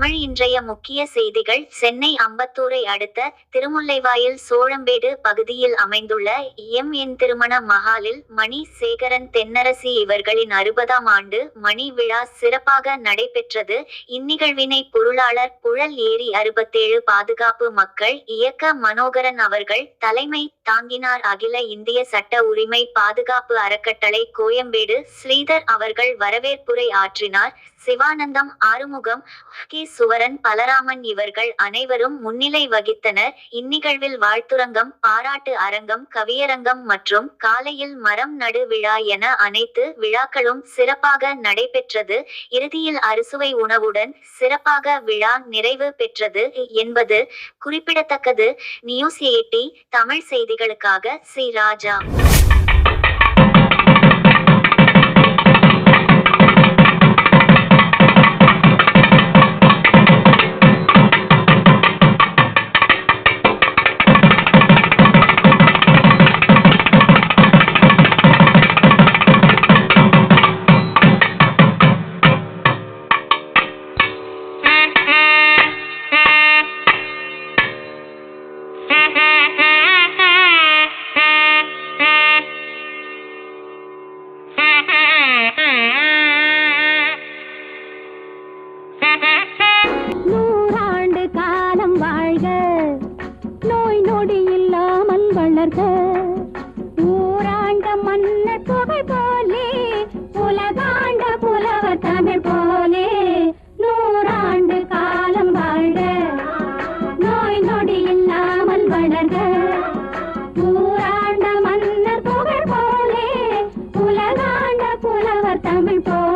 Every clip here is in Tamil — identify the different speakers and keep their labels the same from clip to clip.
Speaker 1: தமிழ் இன்றைய முக்கிய செய்திகள். சென்னை அம்பத்தூரை அடுத்த திருமுல்லைவாயில் சோழம்பேடு பகுதியில் அமைந்துள்ள எம் என் திருமண மஹாலில் மணி சேகரன் தென்னரசி இவர்களின் அறுபதாம் ஆண்டு மணி விழா சிறப்பாக நடைபெற்றது. இந்நிகழ்வினை பொருளாளர் புழல் ஏரி அறுபத்தேழு பாதுகாப்பு மக்கள் இயக்க மனோகரன் அவர்கள் தலைமை தாங்கினார். அகில இந்திய சட்ட உரிமை பாதுகாப்பு அறக்கட்டளை கோயம்பேடு ஸ்ரீதர் அவர்கள் வரவேற்புரை ஆற்றினார். சிவானந்தம் ஆறுமுகம் கே சுவரன் பலராமன் இவர்கள் அனைவரும் முன்னிலை வகித்தனர். இந்நிகழ்வில் வாழ்த்துரங்கம் பாராட்டு அரங்கம் கவியரங்கம் மற்றும் காலையில் மரம் நடு விழா என அனைத்து விழாக்களும் சிறப்பாக நடைபெற்றது. இறுதியில் அறுசுவை உணவுடன் சிறப்பாக விழா நிறைவு பெற்றது என்பது குறிப்பிடத்தக்கது. நியூஸ் எயிட்டி தமிழ் செய்திகளுக்காக சி. ராஜா.
Speaker 2: தமிழ்
Speaker 3: போ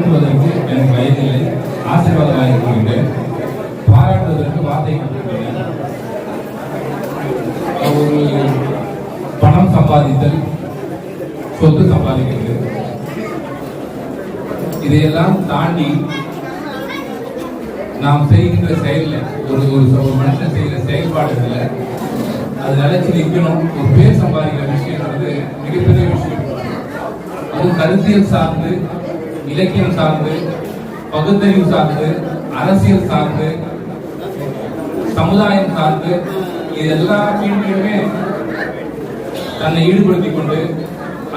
Speaker 3: வாழ்த்துவதற்கு எனக்கு வயதில்லை. ஆசீர்வாதமாக இருக்கின்றேன். பாராட்டுவதற்கு வார்த்தை ஒரு பணம் சம்பாதித்தல் சொத்து சம்பாதிக்கிறது. இதையெல்லாம் தாண்டி நாம் செய்கின்ற செயல்ல ஒரு ஒரு ஒரு மனுஷன் செய்கிற செயல்பாடுகள்ல அது நிலைச்சு நிற்கணும் ஒரு பேர் சம்பாதிக்கிற விஷயம்ன்றது மிகப்பெரிய விஷயம். அது கருத்தியல் சார்ந்து இலக்கியம் சார்ந்து பகுத்தறிவு சார்ந்து அரசியல் சார்ந்து சமுதாயம் சார்ந்து இது எல்லா ஃபீல்ட்லையுமே தன்னை ஈடுபடுத்திக் கொண்டு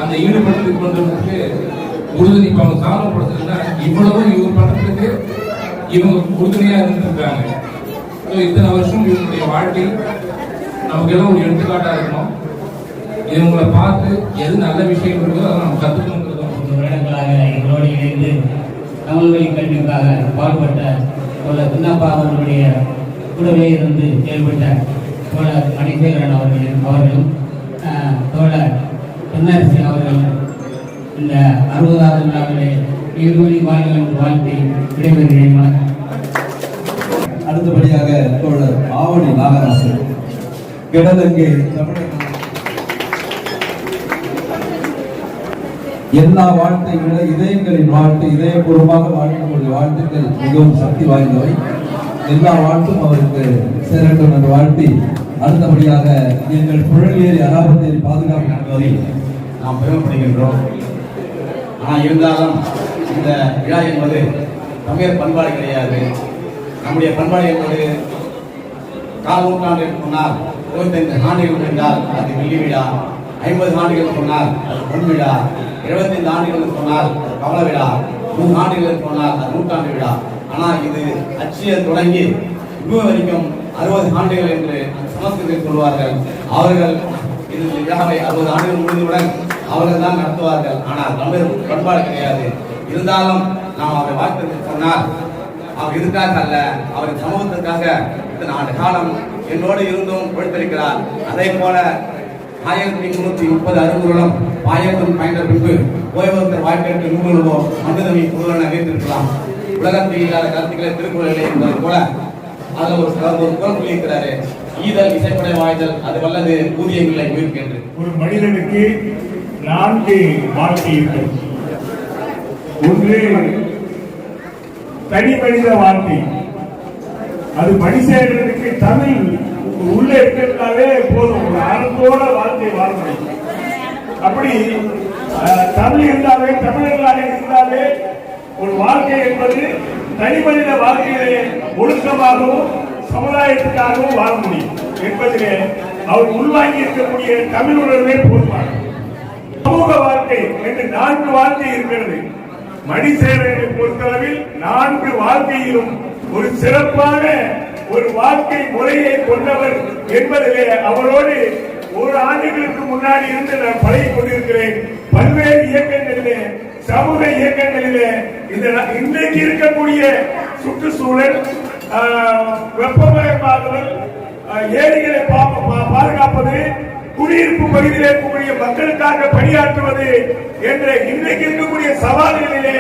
Speaker 3: அந்த ஈடுபடுத்திக் கொண்டதுக்கு உறுதுணை இப்ப அவங்க சாதனைப்படுத்துறதுன்னா இவ்வளவு இவர் பண்றதுக்கு இவங்க உறுதுணையா இருந்திருக்காங்க. இத்தனை வருஷம் இவங்களுடைய வாழ்க்கை நமக்கு எல்லாம் ஒரு எடுத்துக்காட்டா இருக்கணும். இவங்களை பார்த்து எது நல்ல விஷயம் இருக்கோ அதை நம்ம கற்றுக்கணும்
Speaker 4: மூன்று எங்களோடு இணைந்து தமிழ் வழி கல்விக்காக பாடுபட்ட தோழர் சின்னப்பா அவர்களுடைய கூடவே இருந்து செயல்பட்ட தோழர் மணிசேகரன் அவர்கள் அவர்களும் தோழர் தென்னரசி அவர்கள் இந்த அறுபதாவது நாளிலே இருவழி வாழ்கள் வாழ்த்தை விடைபெறுகிறேன்.
Speaker 5: அடுத்தபடியாக தோழர் ஆவணி நாகராசன். கிடலங்கே தமிழக எல்லா வாழ்த்தையும் விட இதயங்களின் வாழ்த்து இதயபூர்வமாக வாழ்க்கக்கூடிய வாழ்த்துக்கள் மிகவும் சக்தி வாய்ந்தவை. எல்லா வாழ்த்தும் அவருக்கு சேரட்டும் என்று வாழ்த்தி அடுத்தபடியாக எங்கள் புழலியல் அராபத்தேரி பாதுகாப்பு
Speaker 6: என்பதில் நாம் பெருமைப்படுகின்றோம். ஆனால் இருந்தாலும் இந்த விழா என்பது தமிழர் பண்பாடு கிடையாது. நம்முடைய பண்பாடு என்பது கால் நூற்றாண்டு முன்னால் இருபத்தைந்து ஆண்டுகள் என்றால் அது வெள்ளி விழா. ஐம்பது ஆண்டுகள் சொன்னால் அது பொன் விழா இருபத்தைந்து ஆண்டுகள் என்று சொன்னால் அது கவல விழா நூறு ஆண்டுகள் என்று சொன்னால் அது நூற்றாண்டு விழா ஆனால் இது அச்சிய தொடங்கி இன்னும் வரைக்கும் அறுபது ஆண்டுகள் என்று சமஸ்கிருதத்தில் சொல்வார்கள் அவர்கள் இது விழாவை அறுபது ஆண்டுகள் முடிந்தவுடன் அவர்கள் தான் நடத்துவார்கள். ஆனால் தமிழர் பண்பாடு கிடையாது. இருந்தாலும் நாம் அவரை வாழ்த்து சொன்னால் அவர் இதுக்காக அல்ல அவரின் சமூகத்திற்காக இத்தனை ஆண்டு காலம் என்னோடு இருந்தும் கொடுத்திருக்கிறார் அதே போல ஆயிரத்தி முன்னூத்தி முப்பது அறுபதுகளும் ஆயிரத்தும் பயந்த பின்பு ஓய்வத்தர் வாழ்க்கைக்கு நூல்வோ மனிதனை குரலென வைத்திருக்கலாம் உலகத்தில் இல்லாத கருத்துக்களை திருக்குறள் என்பது போல அதுல ஒரு ஒரு குரல் சொல்லியிருக்கிறாரு. ஈதல் இசைப்படை வாய்தல் அது வல்லது ஊதியங்களை உயிர்க்கின்ற
Speaker 7: ஒரு மனிதனுக்கு நான்கு வாழ்க்கை இருக்கிறது ஒன்று தனி மனித வாழ்க்கை. அது மனுஷனுக்கு தமிழ் உள்ள இருக்கிறதுனாலே போதும். ஒரு அறத்தோட வாழ்க்கை வாழ முடியும் அப்படி தமிழ் இருந்தாலே தமிழர்களாக இருந்தாலே ஒரு வாழ்க்கை என்பது தனி மனித வாழ்க்கையிலே ஒழுக்கமாகவும் சமுதாயத்துக்காகவும் வாழ முடியும். என்பதிலே அவர் உள்வாங்கி இருக்கக்கூடிய தமிழ் உணர்வே போதுமானது. சமூக வாழ்க்கை என்று நான்கு வாழ்க்கை இருக்கிறது. மணிசேரனை பொறுத்தளவில் நான்கு வாழ்க்கையிலும் ஒரு சிறப்பான ஒரு வாழ்க்கை முறையை கொண்டவர் என்பதிலே அவரோடு ஒரு ஆண்டுகளுக்கு முன்னாடி இருந்து நான் பழகி கொண்டிருக்கிறேன். பல்வேறு இயக்கங்களிலே சமூக இயக்கங்களிலே இந்த இன்றைக்கு இருக்கக்கூடிய சுற்றுச்சூழல் ஆஹ், வெப்பமயமாகுதல் ஏரிகளை பாதுகாப்பது குடியிருப்பு பகுதியில் இருக்கக்கூடிய மக்களுக்காக பணியாற்றுவது என்ற இன்றைக்கு இருக்கக்கூடிய சவால்களிலே